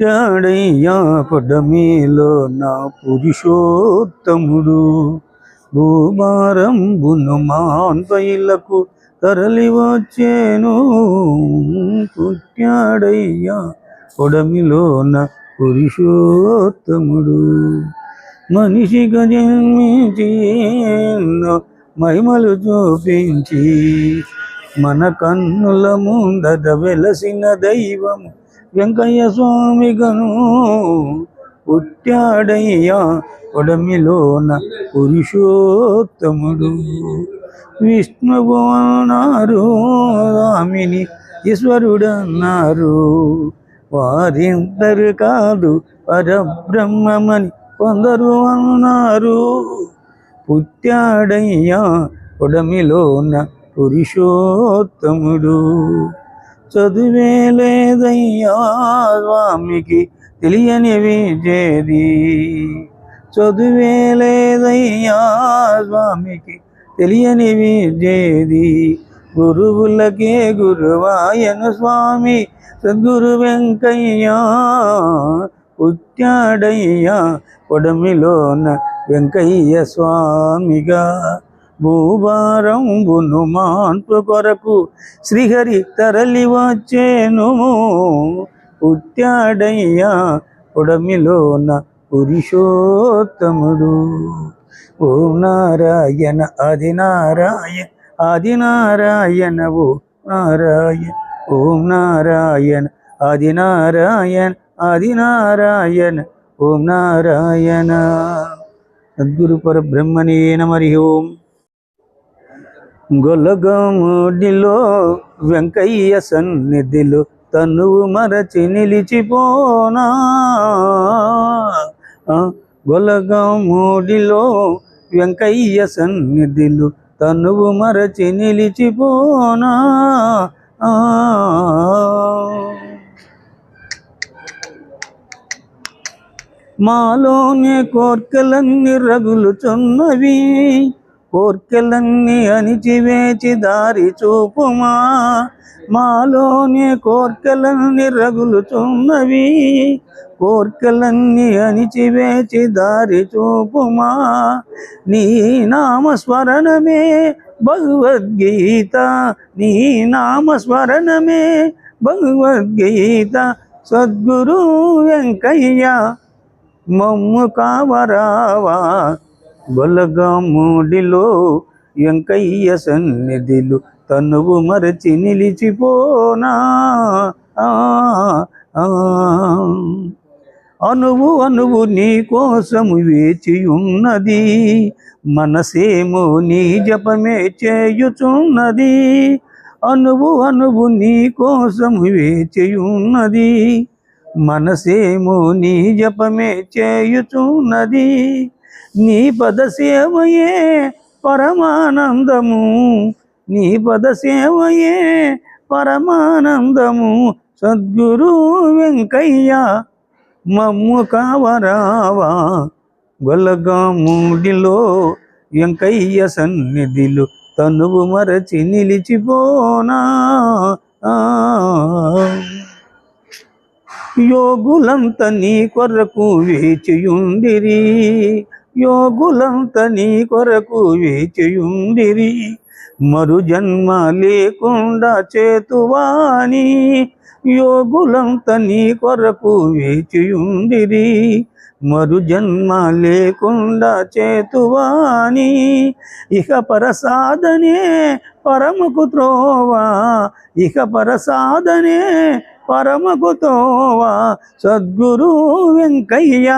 పుట్టాడయ్యా పొడమిలో నా పురుషోత్తముడు. భూభారంబును మాన్పైలకు తరలి వచ్చేను. పుట్టాడయ్యా పొడమిలో నా పురుషోత్తముడు. మనిషిగా జన్మించి మహిమలు చూపించి. మన కన్నుల ముందట వెలసిన దైవము వెంకయ్య స్వామి గను పుట్టాడయ్యా పొడమిలోన పురుషోత్తముడు. విష్ణువు అన్నారు స్వామిని ఈశ్వరుడన్నారు. వారిందరు కాదు పరబ్రహ్మమని కొందరు అన్నారు. పుట్టాడయ్యా పొడమిలోన పురుషోత్తముడు. చదువే లేదయ్యా స్వామికి తెలియని విజేది చదువే లేదయ్యా స్వామికి తెలియని విజేది గురువులకే గురువాయను స్వామి సద్గురు వెంకయ్య పుట్టాడయ్యా పొడమిలోన వెంకయ్య స్వామిగా భూభారంబును మాన్పు కొరకు శ్రీహరి తరలి వచ్చేను పుట్టాడయ్యా పొడమిలోన పురుషోత్తముడు. ఓం నారాయణ ఆది నారాయణ ఆది నారాయణ ఓ నారాయణ. ఓం నారాయణ ఆది నారాయణ ఆది నారాయణ ఓం నారాయణ. సద్గురు పరబ్రహ్మణే నమరి ఓం. గొలగముడిలో వెంకయ్య సన్నిధిలో తనువు మరచి నిలిచిపోనా? గొలగముడిలో వెంకయ్య సన్నిధిలో తనువు మరచి నిలిచిపోనా? ఆ. మాలోనే కోర్కెలన్నీ రగులుచున్నవి కోర్కెలన్నీ అణిచివేచి దారి చూపుమా? మాలోనే కోర్కెలన్నీ రగులుచున్నవి కోర్కెలన్నీ అణిచివేచి దారి చూపుమా? నీ నామస్మరణమే భగవద్గీత. నీ నామస్మరణమే భగవద్గీత. సద్గురు వెంకయ్య మమ్ము కావరావా? బలగముడిలో వెంకయ్య సన్నిధిలు తనువు మరచి నిలిచిపోనా? ఆ, ఆ. అనువు అనువు నీ కోసము వేచి ఉన్నది మనసేమో నీ జపమే చేయుచున్నది. అనువు అనువు నీ కోసము వేచి ఉన్నది మనసేమో నీ జపమే చేయుచున్నది. నీ పదసేవయే పరమానందము. నీ పదసేవయే పరమానందము. సద్గురు వెంకయ్య మమ్ము కావరావా. గొల్లగాముడిలో వెంకయ్య సన్నిధిలో తనువు మరచి నిలిచిపోనా. యోగులంత నీ కొరకు వేచియుండిరి. యోగులంత నీ కొరకు వేచియుండిరి. మరు జన్మ లేకుండా చేతువాని యోగులంత నీ కొరకు వేచియుండిరి. మరు జన్మ లేకుండా చేతువాని ఇక పరసాదనే పరమకు త్రోవా. ఇక పరసాదనే పరమకు తోవా. సద్గురు వెంకయ్య